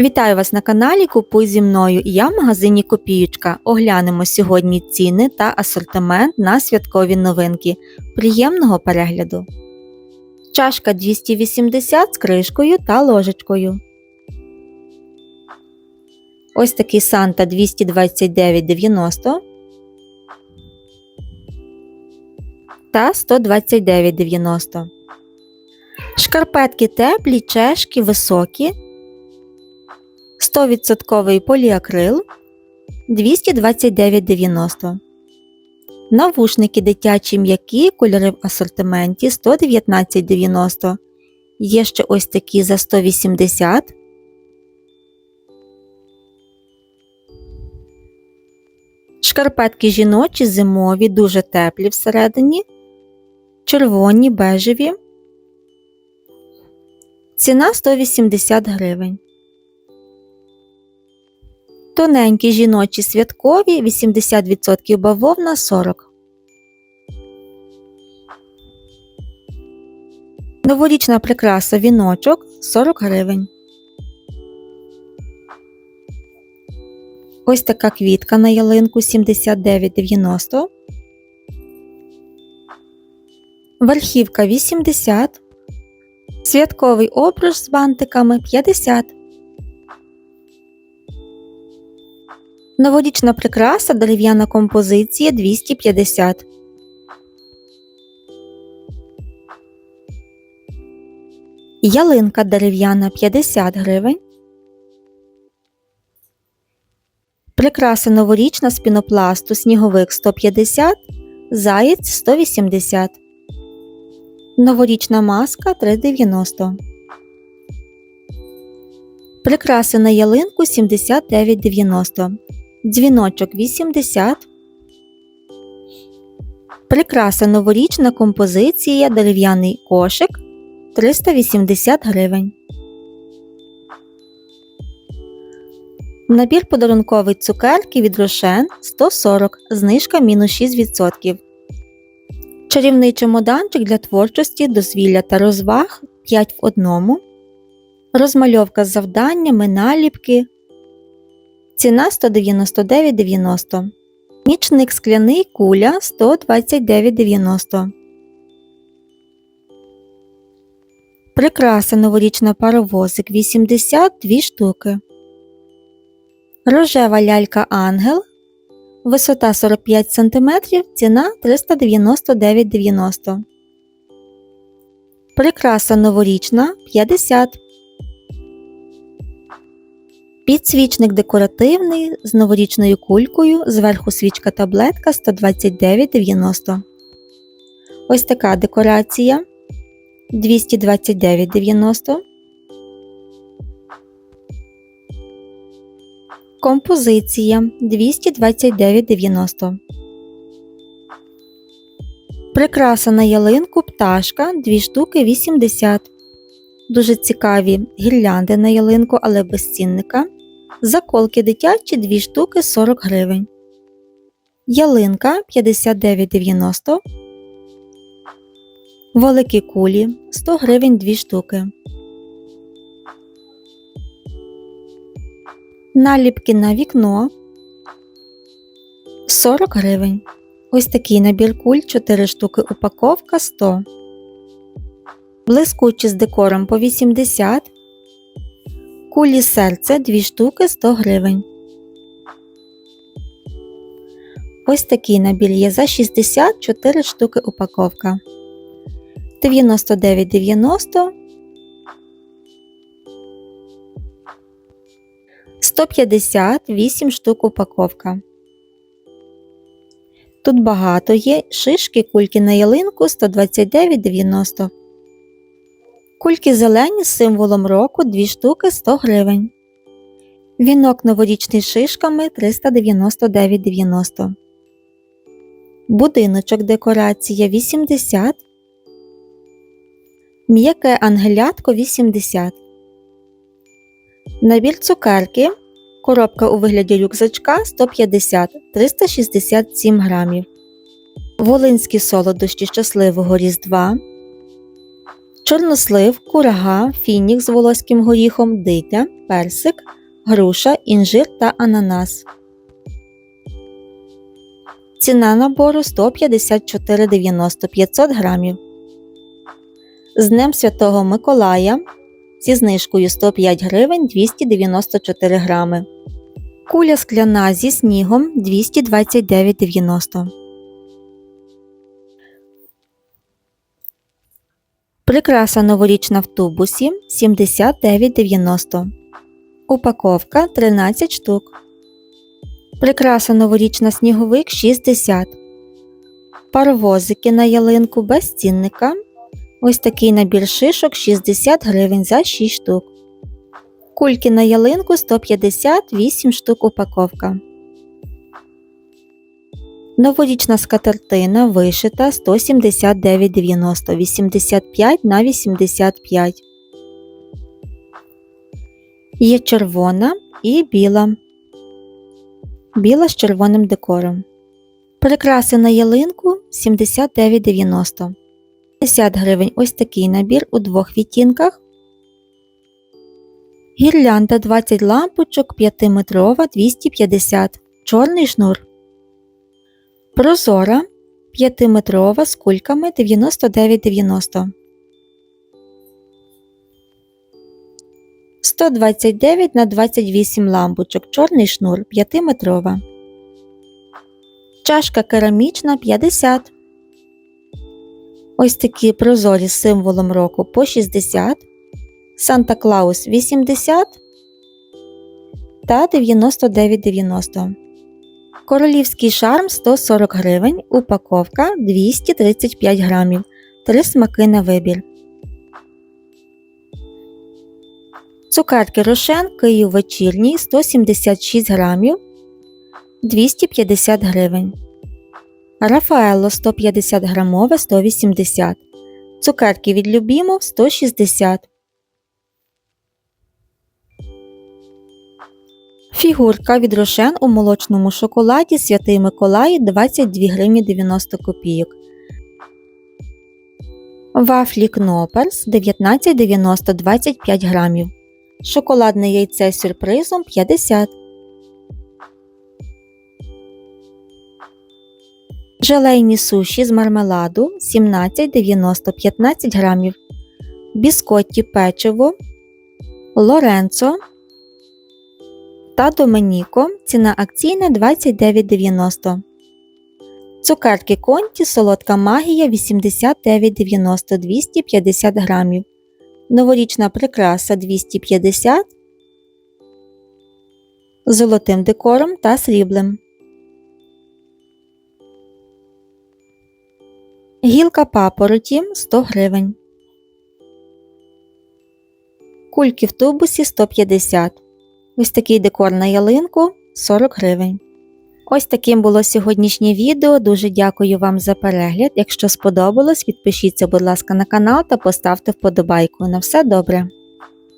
Вітаю вас на каналі Купуй зі мною. Я в магазині Копіючка. Оглянемо сьогодні ціни та асортимент на святкові новинки. Приємного перегляду. Чашка 280 з кришкою та ложечкою. Ось такий Санта 229,90 та 129,90. Шкарпетки теплі, чешки, високі. 100% поліакрил 229,90. Навушники дитячі м'які, кольори в асортименті 119,90. Є ще ось такі за 180. Шкарпетки жіночі, зимові, дуже теплі всередині. Червоні, бежеві. Ціна 180 гривень. Тоненькі жіночі святкові 80% бавовна 40. Новорічна прикраса віночок 40 гривень. Ось така квітка на ялинку 79,90. Верхівка 80. Святковий обруч з бантиками 50. Новорічна прикраса дерев'яна композиція 250. Ялинка дерев'яна 50 гривень. Прикраса новорічна з пінопласту сніговик 150, заєць 180. Новорічна маска 390. Прикраси на ялинку 79,90. Дзвіночок 80. Прикраса новорічна композиція дерев'яний кошик 380 гривень. Набір подарунковий цукерки від Рошен 140, знижка мінус 6%. Чарівний чемоданчик для творчості, дозвілля та розваг 5 в одному. Розмальовка з завданнями, наліпки. Ціна 199,90. Нічник скляний куля 129,90. Прикраса новорічна паровозик 82 штуки. Рожева лялька ангел. Висота 45 см. Ціна 399,90. Прикраса новорічна 50 Підсвічник декоративний з новорічною кулькою, зверху свічка таблетка 129,90. Ось така декорація 229,90. Композиція 229,90. Прикраса на ялинку пташка 2 штуки 80. Дуже цікаві гірлянди на ялинку, але без цінника. Заколки дитячі 2 штуки 40 гривень. Ялинка 59,90. Великі кулі 100 гривень 2 штуки. Наліпки на вікно 40 гривень. Ось такий набір куль 4 штуки упаковка 100 блискучі з декором по 80, кулі серця 2 штуки 100 гривень. Ось такий набір є за 64 штуки упаковка. 99,90 158 штук упаковка. Тут багато є шишки кульки на ялинку 129,90 Кульки зелені з символом року 2 штуки 100 гривень. Вінок новорічний з шишками 399,90. Будиночок декорація 80. М'яке ангелятко 80. Набір цукерки. Коробка у вигляді рюкзачка 150 367 грамів. Волинські солодощі щасливого Різдва чорнослив, курага, фінік з волоським горіхом, дитя, персик, груша, інжир та ананас. Ціна набору 154,90 500 грамів. З Днем Святого Миколая зі знижкою 105 гривень 294 грами. Куля скляна зі снігом 229,90. Прикраса новорічна в тубусі 79,90. Упаковка 13 штук. Прикраса новорічна сніговик 60. Паровозики на ялинку без цінника. Ось такий набір шишок 60 гривень за 6 штук. Кульки на ялинку 158 штук упаковка. Новорічна скатертина вишита 179,90 85 на 85. Є червона і біла. Біла з червоним декором. Прикраси на ялинку 79,90. 50 гривень ось такий набір у двох відтінках. Гірлянда 20 лампочок 5-метрова 250. Чорний шнур. Прозора 5-метрова з кульками 99,90. 129 на 28 лампочок. Чорний шнур 5-метрова. Чашка керамічна 50. Ось такі прозорі з символом року по 60. Санта Клаус 80 та 99,90. Королівський шарм 140 гривень. Упаковка 235 грамів. Три смаки на вибір. Цукерки Рошен Київ вечірній 176 грамів 250 гривень. Рафаелло 150 грамове 180. Цукерки від Любімов 160. Фігурка від Рошен у молочному шоколаді Святий Миколай 22 гривні 90 копійок. Вафлі Кноперс 19,90 25 грамів. Шоколадне яйце з сюрпризом 50. Желейні суші з мармеладу 17,90 15 грамів. Біскотті печиво. Лоренцо та Доменіко. Ціна акційна 29,90. Цукерки конті солодка магія 89,90 250 грамів. Новорічна прикраса 250 золотим декором та сріблем. Гілка папороті 100 гривень. Кульки в тубусі 150 Ось такий декор на ялинку 40 гривень. Ось таким було сьогоднішнє відео. Дуже дякую вам за перегляд. Якщо сподобалось, підпишіться, будь ласка, на канал та поставте вподобайку. На все добре!